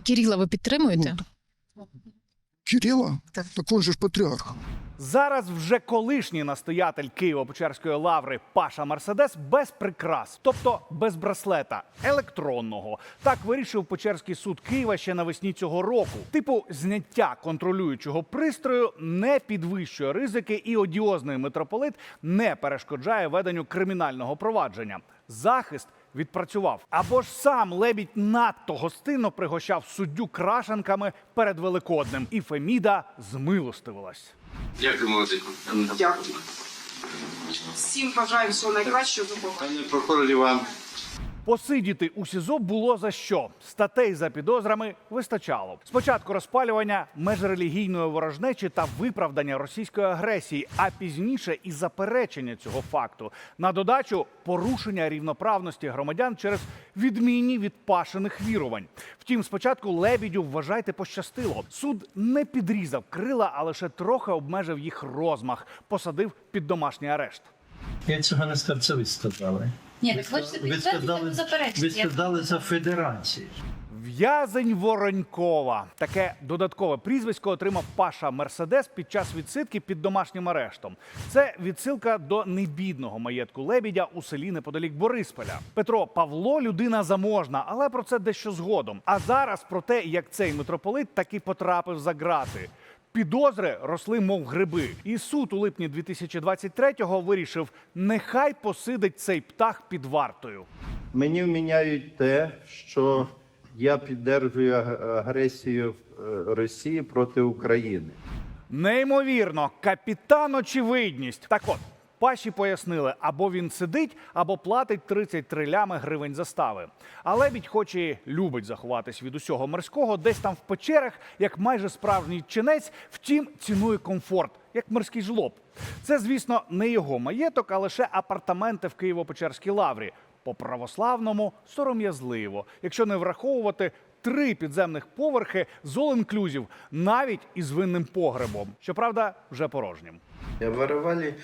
А Кирила ви підтримуєте? Кирила, Так. так он же ж патріарх. Зараз вже колишній настоятель Києво-Печерської лаври Паша Мерседес без прикрас, тобто без браслета електронного. Так вирішив Печерський суд Києва ще навесні цього року. Типу, зняття контролюючого пристрою не підвищує ризики, і одіозний митрополит не перешкоджає веденню кримінального провадження. Захист відпрацював. Або ж сам лебідь надто гостинно пригощав суддю крашенками перед Великоднем, і Феміда змилостивилась. Дякую, молодику. Дякую. Всім бажаю всього найкращого. Пане прокурорі вам. Посидіти у СІЗО було за що. Статей за підозрами вистачало. Спочатку розпалювання межрелігійної ворожнечі та виправдання російської агресії, а пізніше і заперечення цього факту. На додачу порушення рівноправності громадян через відмінні від пашених вірувань. Втім, спочатку лебідю вважайте пощастило. Суд не підрізав крила, а лише трохи обмежив їх розмах, посадив під домашній арешт. Я цього не сказали. Ні, хочете ви підтвердити, сказали, так ви сказали за федерацію. В'язень Воронькова. Таке додаткове прізвисько отримав Паша Мерседес під час відсидки під домашнім арештом. Це відсилка до небідного маєтку лебідя у селі неподалік Борисполя. Петро Павло людина заможна, але про це дещо згодом. А зараз про те, як цей митрополит таки потрапив за грати. Підозри росли, мов гриби, і суд у липні 2023-го вирішив: нехай посидить цей птах під вартою. Мені вміняють те, що я піддержую агресію е, Росії проти України. Неймовірно, капітан очевидність. Так от. Паші пояснили, або він сидить, або платить 30 трилями гривень застави. А лебідь, хоч і любить заховатись від усього морського, десь там в печерах, як майже справжній чинець, втім цінує комфорт. Як морський жлоб, це, звісно, не його маєток, а лише апартаменти в Києво-Печерській лаврі. По православному сором'язливо, якщо не враховувати три підземних поверхи з all-inclusive, навіть із винним погребом, щоправда, вже порожнім. Обворовали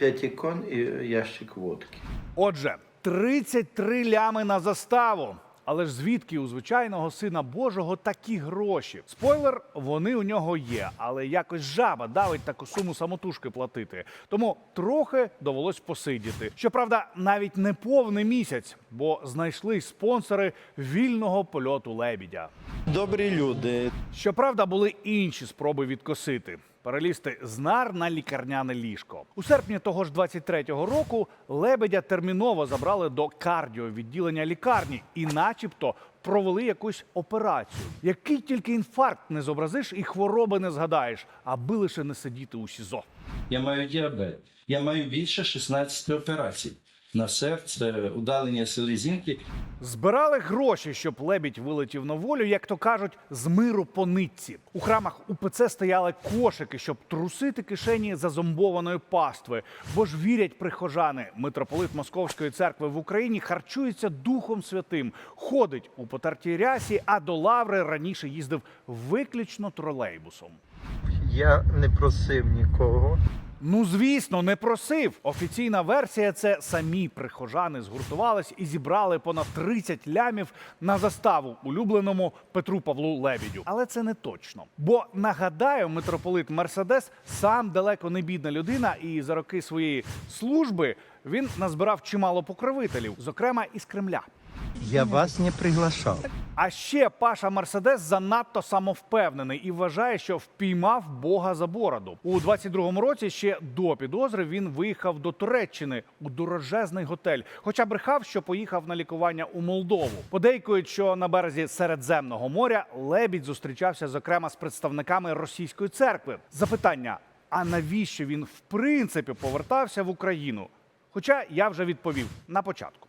П'ять ікон і ящик водки. Отже, 33 лями на заставу. Але ж звідки у звичайного сина Божого такі гроші? Спойлер, вони у нього є, але якось жаба давить таку суму самотужки платити. Тому трохи довелось посидіти. Щоправда, навіть не повний місяць, бо знайшли спонсори вільного польоту лебідя. Добрі люди. Щоправда, були інші спроби відкосити. Перелізти з нар на лікарняне ліжко у серпні того ж 23-го року лебедя терміново забрали до кардіовідділення лікарні і, начебто, провели якусь операцію. Який тільки інфаркт не зобразиш і хвороби не згадаєш, аби лише не сидіти у СІЗО. Я маю діабет. Я маю більше 16 операцій. На серце, удалення селезінки. Збирали гроші, щоб лебідь вилетів на волю, як то кажуть, з миру по нитці. У храмах УПЦ стояли кошики, щоб трусити кишені зазомбованої пастви. Бо ж вірять прихожани, митрополит Московської церкви в Україні харчується Духом Святим, ходить у потертій рясі, а до лаври раніше їздив виключно тролейбусом. Я не просив нікого. Ну, звісно, не просив. Офіційна версія це самі прихожани згуртувались і зібрали понад 30 лямів на заставу улюбленому Петру Павлу Лебідю. Але це не точно. Бо нагадаю, митрополит Мерседес сам далеко не бідна людина, і за роки своєї служби він назбирав чимало покровителів, зокрема із Кремля. Я вас не приглашав. А ще Паша Мерседес занадто самовпевнений і вважає, що впіймав Бога за бороду. У 22-му році ще до підозри він виїхав до Туреччини у дорожезний готель. Хоча брехав, що поїхав на лікування у Молдову. Подейкують, що на березі Середземного моря лебідь зустрічався зокрема з представниками російської церкви. Запитання: а навіщо він в принципі повертався в Україну? Хоча я вже відповів на початку.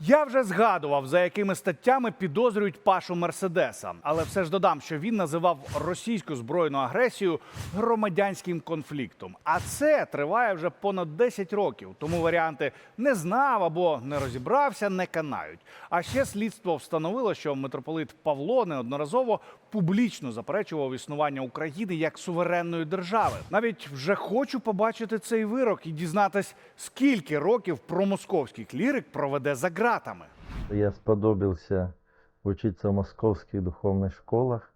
Я вже згадував, за якими статтями підозрюють Пашу Мерседеса, але все ж додам, що він називав російську збройну агресію громадянським конфліктом. А це триває вже понад 10 років. Тому варіанти не знав або не розібрався, не канають. А ще слідство встановило, що митрополит Павло неодноразово публічно заперечував існування України як суверенної держави. Навіть вже хочу побачити цей вирок і дізнатись, скільки років промосковський клірик проведе за ґратами. Я сподобався учиться в московських духовних школах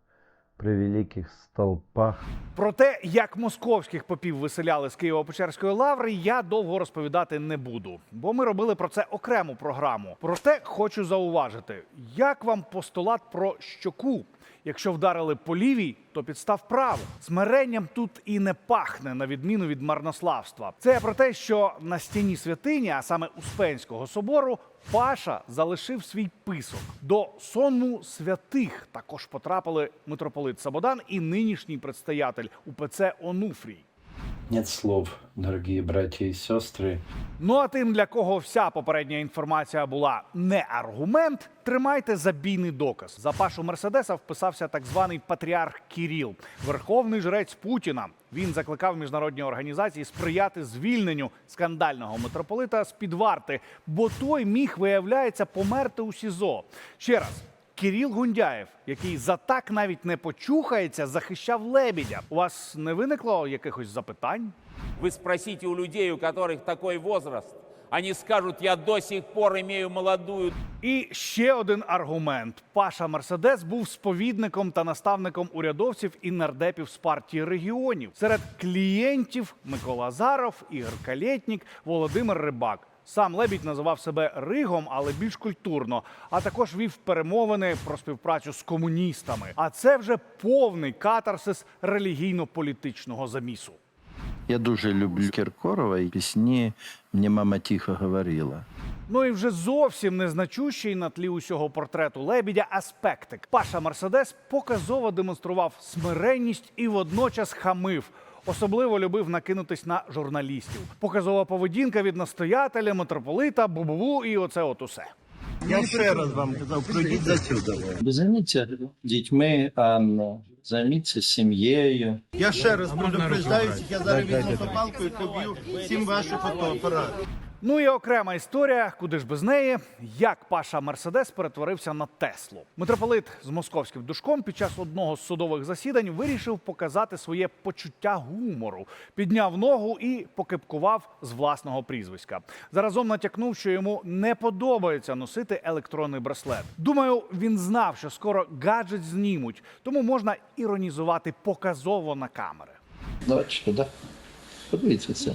при великих столпах. Про те, як московських попів виселяли з Києво-Печерської лаври, я довго розповідати не буду, бо ми робили про це окрему програму. Проте хочу зауважити, як вам постулат про щоку. Якщо вдарили по лівій, то підстав право. Смиренням тут і не пахне, на відміну від марнославства. Це про те, що на стіні святині, а саме Успенського собору, Паша залишив свій писок. До сонму святих також потрапили митрополит Сабодан і нинішній предстоятель УПЦ Онуфрій. Нет слов, дорогие братья и сестры. Ну а тим, для кого вся попередня інформація була не аргумент, тримайте забійний доказ. За Пашу Мерседеса вписався так званий патріарх Кіріл, верховний жрець Путіна. Він закликав міжнародні організації сприяти звільненню скандального митрополита з під варти, бо той міг, виявляється, померти у СІЗО. Ще раз. Кіріл Гундяєв, який за так навіть не почухається, захищав лебідя. У вас не виникло якихось запитань? Вы спросите у людей, у которых такой возраст, они скажут, я до сих пор имею молодую І ще один аргумент: Паша Мерседес був сповідником та наставником урядовців і нардепів з партії регіонів. Серед клієнтів Микола Азаров, Ігор Калєтнік, Володимир Рибак. Сам Лебідь називав себе Ригом, але більш культурно. А також вів перемовини про співпрацю з комуністами. А це вже повний катарсис релігійно-політичного замісу. Я дуже люблю Кіркорова і пісні «Мені мама тихо говорила». Ну і вже зовсім незначущий на тлі усього портрету лебідя аспектик. Паша Мерседес показово демонстрував смиренність і водночас хамив. Особливо любив накинутись на журналістів. Показова поведінка від настоятеля, митрополита, бу-бу-бу і оце от усе. Я ще раз вам казав, пройдіть за сюди. займіться дітьми, Анно, займіться сім'єю. Я ще раз предупреждаюся, я зараз візьму сопалку і поб'ю всім ваших фотоапарати. Ну і окрема історія, куди ж без неї, як Паша Мерседес перетворився на Теслу. Митрополит з московським душком під час одного з судових засідань вирішив показати своє почуття гумору, підняв ногу і покипкував з власного прізвиська. Заразом натякнув, що йому не подобається носити електронний браслет. Думаю, він знав, що скоро гаджет знімуть, тому можна іронізувати показово на камери. Давайте туди. Подивіться це.